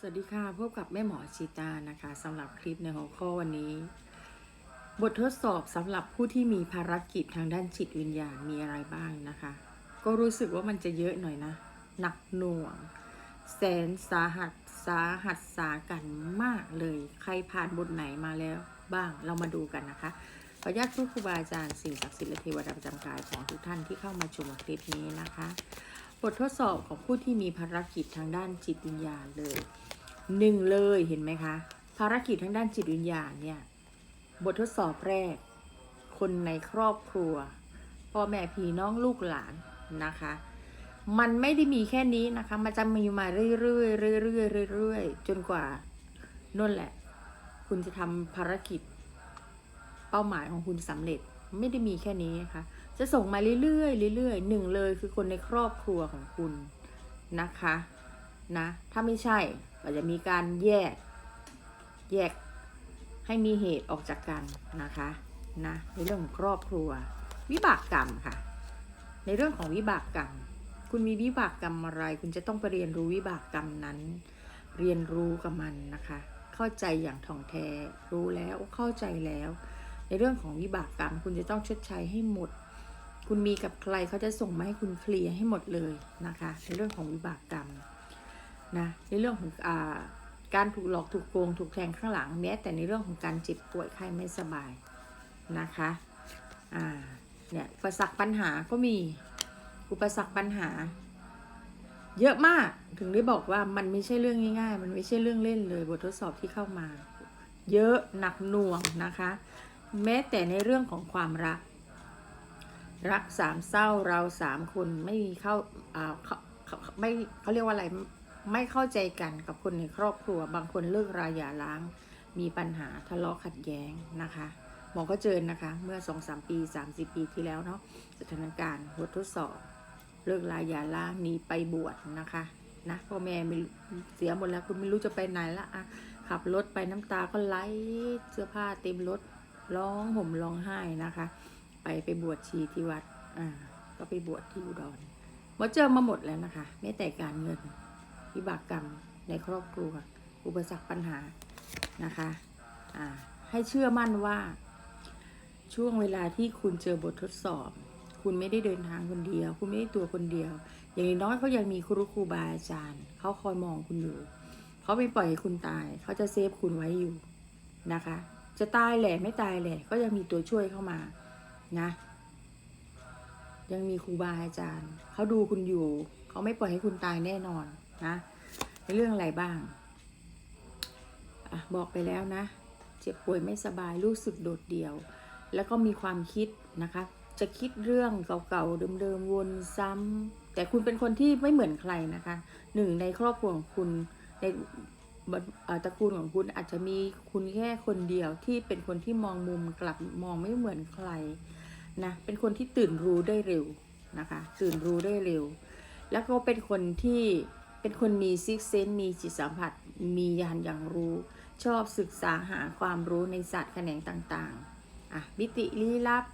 สวัสดีค่ะ พบกับแม่หมอชีตานะคะสำหรับคลิปในหัวข้อวันนี้ บททดสอบสำหรับผู้ที่มีภารกิจทางด้านจิตวิญญาณมีอะไรบ้างนะคะ ก็รู้สึกว่ามันจะเยอะหน่อยนะ หนักหน่วง แสนสาหัสสาหัสสากันมากเลย ใครผ่านบทไหนมาแล้วบ้างเรามาดูกันนะคะขออนุญาตครูครูบาอาจารย์สิ่งศักดิ์สิทธิ์และเทวดาประจำกายของทุกท่านที่เข้ามาชมคลิปนี้นะคะ บททดสอบของผู้ที่มีภารกิจทางด้านจิตวิญญาณเลยหนึ่งเลยเห็นไหมคะ ภารกิจทางด้านจิตวิญญาณเนี่ยบททดสอบแรก คนในครอบครัวพ่อแม่พี่น้องลูกหลานนะคะ มันไม่ได้มีแค่นี้นะคะ มันจะมีมาเรื่อยๆเรื่อยๆเรื่อยๆจนกว่านั่นแหละ คุณจะทำภารกิจ เป้าหมายของคุณสำเร็จไม่ได้มีแค่นี้นะคะ จะส่งมาเรื่อยๆเรื่อยๆหนึ่งเลยคือคนในครอบครัวของคุณนะคะนะถ้าไม่ใช่ก็จะมีการแยกแยกให้มีเหตุออกจากกันนะคะนะในเรื่องของครอบครัว วิบากกรรมค่ะ ในเรื่องของวิบากกรรม คุณมีวิบากกรรมอะไร คุณจะต้องไปเรียนรู้วิบากกรรมนั้น เรียนรู้กับมันนะคะ เข้าใจอย่างท่องแท้รู้แล้วเข้าใจแล้ว ในเรื่องของวิบากกรรม คุณจะต้องชดใช้ให้หมด คุณมีกับใครเขาจะส่งมาให้คุณเคลียร์ให้หมดเลยนะคะ ในเรื่องของวิบากกรรมนะในเรื่องของอาการถูกหลอกถูกโกงถูกแทงข้างหลังแม้แต่ในเรื่องของการเจ็บป่วยไข้ไม่สบายนะคะอ่าเนี่ยอุปสรรคปัญหาก็มีอุปสรรคปัญหา เยอะมากถึงได้บอกว่ามันไม่ใช่เรื่องง่าย ๆ มันไม่ใช่เรื่องเล่นเลย บททดสอบที่เข้ามา เยอะหนักหน่วงนะคะ แม้แต่ในเรื่องของความรัก รักสามเศร้าเราสามคนไม่มีเข้าอ่าเขาไม่เขาเรียกว่าอะไรไม่เข้าใจกันกับคนในครอบครัว บางคนเลิกราหย่าร้าง มีปัญหาทะเลาะขัดแย้งนะคะหมอก็เจอนะคะ เมื่อสองสามปีสามสิบปีที่แล้วเนาะสถานการณ์บททดสอบ เลิกราหย่าร้างหนีไปบวชนะคะนะพ่อแม่เสียหมดแล้วคุณไม่รู้จะไปไหนละอะขับรถไปน้ำตาก็ไหลเสื้อผ้าเต็มรถร้องห่มร้องไห้นะคะ ไปไปบวชชีที่วัด อ่า ก็ไปบวชที่อุดรหมอเจอมาหมดแล้วนะคะแม้แต่การเงินวิบากกรรมในครอบครัว อุปสรรคปัญหานะคะ อ่า ให้เชื่อมั่นว่า ช่วงเวลาที่คุณเจอบททดสอบ คุณไม่ได้เดินทางคนเดียว คุณไม่ได้ตัวคนเดียว อย่างน้อยเขายังมีครูครูบาอาจารย์เขาคอยมองคุณอยู่เขาไม่ปล่อยให้คุณตาย เขาจะเซฟคุณไว้อยู่นะคะ จะตายแหละไม่ตายแหละก็ยังมีตัวช่วยเข้ามา นะ ยังมีครูบาอาจารย์เขาดูคุณอยู่ เขาไม่ปล่อยให้คุณตายแน่นอนนะในเรื่องอะไรบ้างอะบอกไปแล้วนะ เจ็บป่วยไม่สบายรู้สึกโดดเดี่ยว แล้วก็มีความคิดนะคะ จะคิดเรื่องเก่าๆเดิมๆวนซ้ำแต่คุณเป็นคนที่ไม่เหมือนใครนะคะหนึ่งในครอบครัวของคุณในตระกูลของคุณอาจจะมีคุณแค่คนเดียวที่เป็นคนที่มองมุมกลับมองไม่เหมือนใคร นะเป็นคนที่ตื่นรู้ได้เร็วนะคะตื่นรู้ได้เร็ว แล้วก็เป็นคนที่เป็นคนมีซิกเซนมีจิตสัมผัส มียานอย่างรู้ ชอบศึกษาหาความรู้ในศาสตร์แขนงต่างๆอะมิติลี้ลับ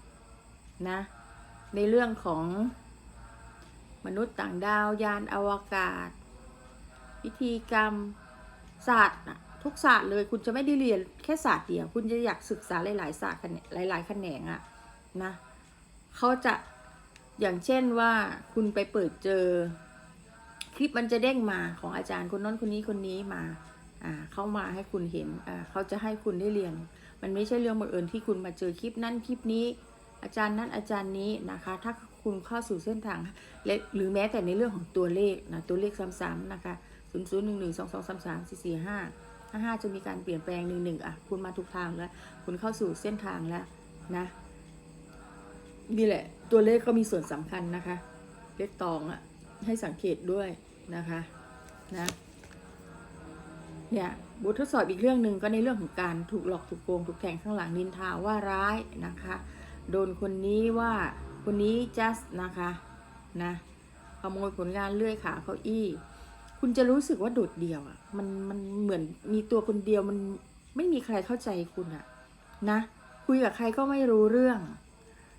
นะในเรื่องของมนุษย์ต่างดาวยานอวกาศพิธีกรรมศาสตร์นะทุกศาสตร์เลยคุณจะไม่ได้เรียนแค่ศาสตร์เดียว คุณจะอยากศึกษาหลายๆศาสตร์หลายๆแขนงอะนะ เขาจะอย่างเช่นว่าคุณไปเปิดเจอ คลิปมันจะเด้งมาของอาจารย์คนนั้นคนนี้คนนี้มาอ่าเข้ามาให้คุณเห็นอ่าเขาจะให้คุณได้เรียน มันไม่ใช่เรื่องบังเอิญที่คุณมาเจอคลิปนั้นคลิปนี้ อาจารย์นั้นอาจารย์นี้นะคะ ถ้าคุณเข้าสู่เส้นทางและหรือแม้แต่ในเรื่องของตัวเลขนะตัวเลขซ้ำๆนะคะ0 0 1 1 2 2 3 3 4 4 5 5 5จะมีการเปลี่ยนแปลงหนึ่งหนึ่งอะคุณมาถูกทางแล้ว คุณเข้าสู่เส้นทางแล้วนะ นี่แหละ ตัวเลขก็มีส่วนสำคัญนะคะ เลขตองอะให้สังเกตด้วยนะคะนะเนี่ยบททดสอบอีกเรื่องหนึ่งก็ในเรื่องของการถูกหลอกถูกโกงถูกแทงข้างหลังนินทาว่าร้ายนะคะ โดนคนนี้ว่าคนนี้ just นะคะนะขโมยผลงานเลื่อยขาเก้าอี้ คุณจะรู้สึกว่าโดดเดี่ยวอะมันมันเหมือนมีตัวคนเดียวมันไม่มีใครเข้าใจคุณอะนะ คุยกับใครก็ไม่รู้เรื่อง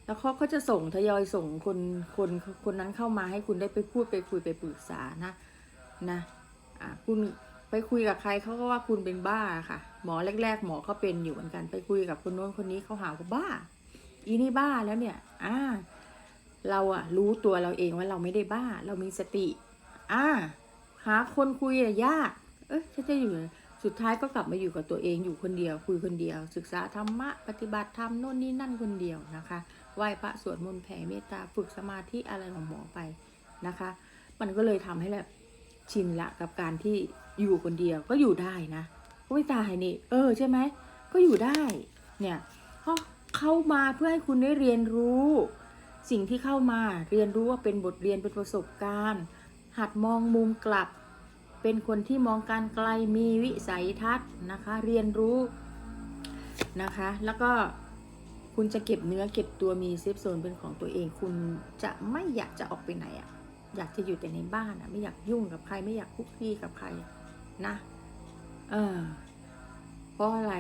แล้วเขาก็จะส่งทยอยส่งคนคนคนนั้นเข้ามาให้คุณได้ไปพูดไปคุยไปปรึกษานะนะอ่าคุณไปคุยกับใครเขาก็ว่าคุณเป็นบ้าค่ะ หมอแรก ๆ หมอก็เป็นอยู่เหมือนกัน ไปคุยกับคนโน้นคนนี้เขาหาว่าบ้า อีนี่บ้าแล้วเนี่ย อ่า เราอะรู้ตัวเราเองว่าเราไม่ได้บ้า เรามีสติ อ่า หาคนคุยอะยาก เอ้ยฉันจะอยู่สุดท้ายก็กลับมาอยู่กับตัวเองอยู่คนเดียว คุยคนเดียว ศึกษาธรรมะปฏิบัติธรรมโน่นนี่นั่นคนเดียวนะคะ ไหว้พระสวดมนต์แผ่เมตตาฝึกสมาธิอะไรของหมอไปนะคะ มันก็เลยทำให้แบบชินละกับการที่อยู่คนเดียวก็อยู่ได้นะก็ไม่ตายนี่ เออใช่ไหมก็อยู่ได้ เนี่ยเพราะเข้ามาเพื่อให้คุณได้เรียนรู้ สิ่งที่เข้ามาเรียนรู้ว่าเป็นบทเรียนเป็นประสบการณ์ หัดมองมุมกลับ เป็นคนที่มองการไกลมีวิสัยทัศน์นะคะ เรียนรู้นะคะ แล้วก็ คุณจะเก็บเนื้อเก็บตัวมีเซฟโซนเป็นของตัวเอง คุณจะไม่อยากจะออกไปไหนอะ่ะอยากจะอยู่แต่ในบ้านอะ่ะไม่อยากยุ่งกับใครไม่อยากคุกคีกับใครนะ เออ เพราะอะไร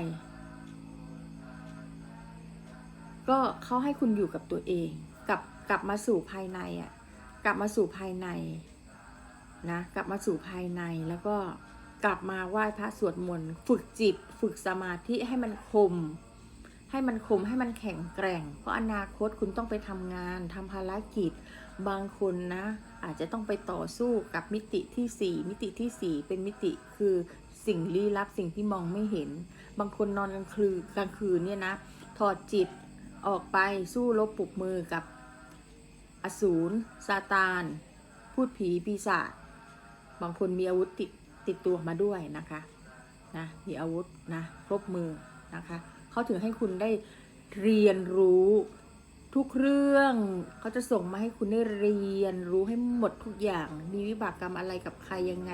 ก็เขาให้คุณอยู่กับตัวเอง กลับกลับมาสู่ภายในอะ่ะกลับมาสู่ภายในนะกลับมาสู่ภายในแล้วก็กลับมาไหว้พระสวดมนต์ฝึกจิต ฝึกสมาธิให้มันคม ให้มันคมให้มันแข็งแกร่ง เพราะอนาคตคุณต้องไปทำงานทำภารกิจ บางคนนะ อาจจะต้องไปต่อสู้กับมิติที่สี่มิติที่สี่เป็นมิติคือสิ่งลี้ลับสิ่งที่มองไม่เห็น บางคนนอนกลางคืนกลางคืนเนี่ยนะ ถอดจิตออกไปสู้รบปลุกมือกับอสูรซาตาน พูดผีปีศาจบางคนมีอาวุธติดติดตัวมาด้วยนะคะนะมีอาวุธนะครบมือนะคะ เขาถึงให้คุณได้เรียนรู้ทุกเรื่องเขาจะส่งมาให้คุณได้เรียนรู้ให้หมดทุกอย่าง มีวิบากกรรมอะไรกับใครยังไง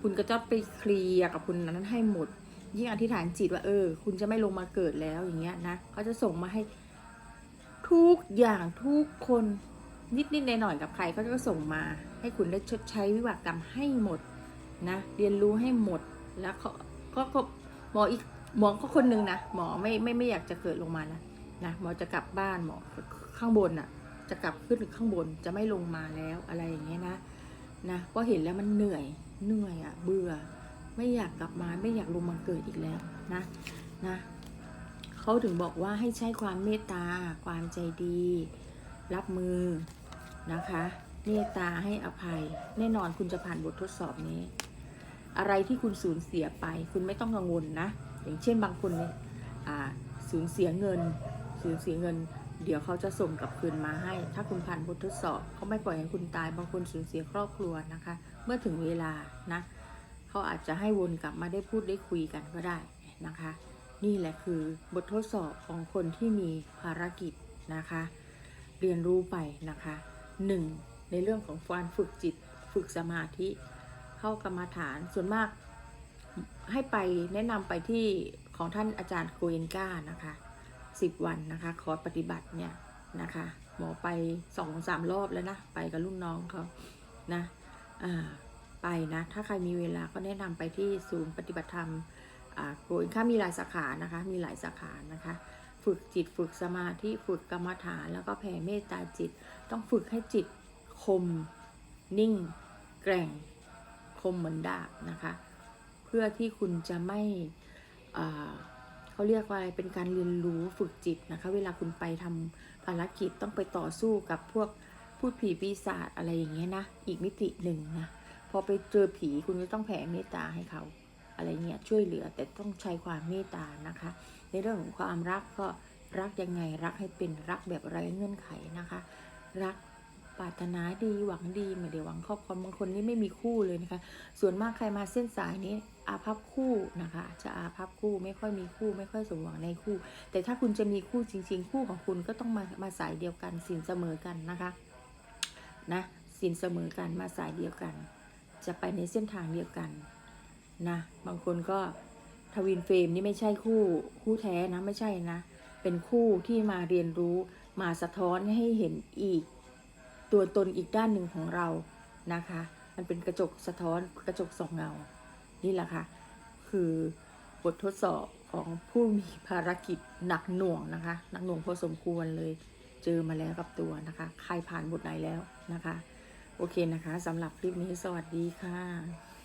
คุณก็จะไปเคลียร์กับคุณนั้นให้หมด ยิ่งอธิษฐานจิตว่าเออ คุณจะไม่ลงมาเกิดแล้วอย่างเงี้ยนะเขาจะส่งมาให้ทุกอย่างทุกคนนิดนิดหน่อยๆกับใครเขาก็ส่งมา ให้คุณได้ชดใช้วิบากกรรมให้หมดนะเรียนรู้ให้หมดแล้วเขาก็ก็หมออีก หมอก็คนนึงนะหมอไม่ไม่ไม่อยากจะเกิดลงมานะนะหมอจะกลับบ้านหมอข้างบนอะ จะกลับขึ้นข้างบนจะไม่ลงมาแล้วอะไรอย่างเงี้ยนะนะเพราะเห็นแล้วมันเหนื่อยเหนื่อยอะ เบื่อ ไม่อยากกลับมาไม่อยากลงมาเกิดอีกแล้วนะนะเขาถึงบอกว่าให้ใช้ความเมตตาความใจดี รับมือนะคะเมตตาให้อภัย แน่นอนคุณจะผ่านบททดสอบนี้ อะไรที่คุณสูญเสียไป คุณไม่ต้องกังวลนะ อย่างเช่นบางคนเนี่ยสูญเสียเงิน สูญเสียเงิน เดี๋ยวเขาจะส่งกลับคืนมาให้ ถ้าคุณผ่านบททดสอบเขาไม่ปล่อยให้คุณตาย บางคนสูญเสียครอบครัวนะคะ เมื่อถึงเวลานะเขาอาจจะให้วนกลับมาได้พูดได้คุยกันก็ได้นะคะ นี่แหละคือบททดสอบของคนที่มีภารกิจนะคะ เรียนรู้ไปนะคะหนึ่งในเรื่องของการฝึกจิต ฝึกสมาธิ เข้ากรรมฐานส่วนมาก ให้ไปแนะนำไปที่ของท่านอาจารย์โกเอนก้านะคะสิบวันนะคะคอร์สปฏิบัติเนี่ยนะคะ หมอไปสองสามรอบแล้วนะ ไปกับรุ่นน้องเขานะอ่าไปนะ ถ้าใครมีเวลาก็แนะนำไปที่ศูนย์ปฏิบัติธรรมอ่าโกเอนก้ามีหลายสาขานะคะ มีหลายสาขานะคะฝึกจิตฝึกสมาธิฝึกกรรมฐานแล้วก็แผ่เมตตาจิต ต้องฝึกให้จิตคม นิ่ง แกร่ง คมเหมือนดาบนะคะ เพื่อที่คุณจะไม่เขาเรียกว่าอะไรเป็นการเรียนรู้ฝึกจิตนะคะ เวลาคุณไปทำภารกิจต้องไปต่อสู้กับพวกพูดผีปีศาจอะไรอย่างเงี้ยนะ อีกมิติหนึ่งนะ พอไปเจอผีคุณก็ต้องแผ่เมตตาให้เขาอะไรเงี้ยช่วยเหลือแต่ต้องใช้ความเมตตานะคะ ในเรื่องของความรักก็รักยังไงรักให้เป็นรักแบบไร้เงื่อนไขนะคะ รัก ปรารถนาดีหวังดีไม่ได้หวังครอบครองบางคนนี่ไม่มีคู่เลยนะคะ ส่วนมากใครมาเส้นสายนี้อาภัพคู่นะคะ จะอาภัพคู่ไม่ค่อยมีคู่ ไม่ค่อยสมหวังในคู่ แต่ถ้าคุณจะมีคู่จริง ๆ คู่ของคุณก็ต้องมามาสายเดียวกันสินเสมอกันนะคะนะสินเสมอกันมาสายเดียวกัน จะไปในเส้นทางเดียวกันนะบางคนก็ทวินเฟรมนี่ไม่ใช่คู่คู่แท้นะไม่ใช่นะ เป็นคู่ที่มาเรียนรู้มาสะท้อนให้เห็นอีก ตัวตนอีกด้านหนึ่งของเรานะคะ มันเป็นกระจกสะท้อนกระจกสองเงา นี่แหละค่ะ คือบททดสอบของผู้มีภารกิจหนักหน่วงนะคะ หนักหน่วงพอสมควรเลย เจอมาแล้วกับตัวนะคะ ใครผ่านบทไหนแล้วนะคะ โอเคนะคะสำหรับคลิปนี้สวัสดีค่ะ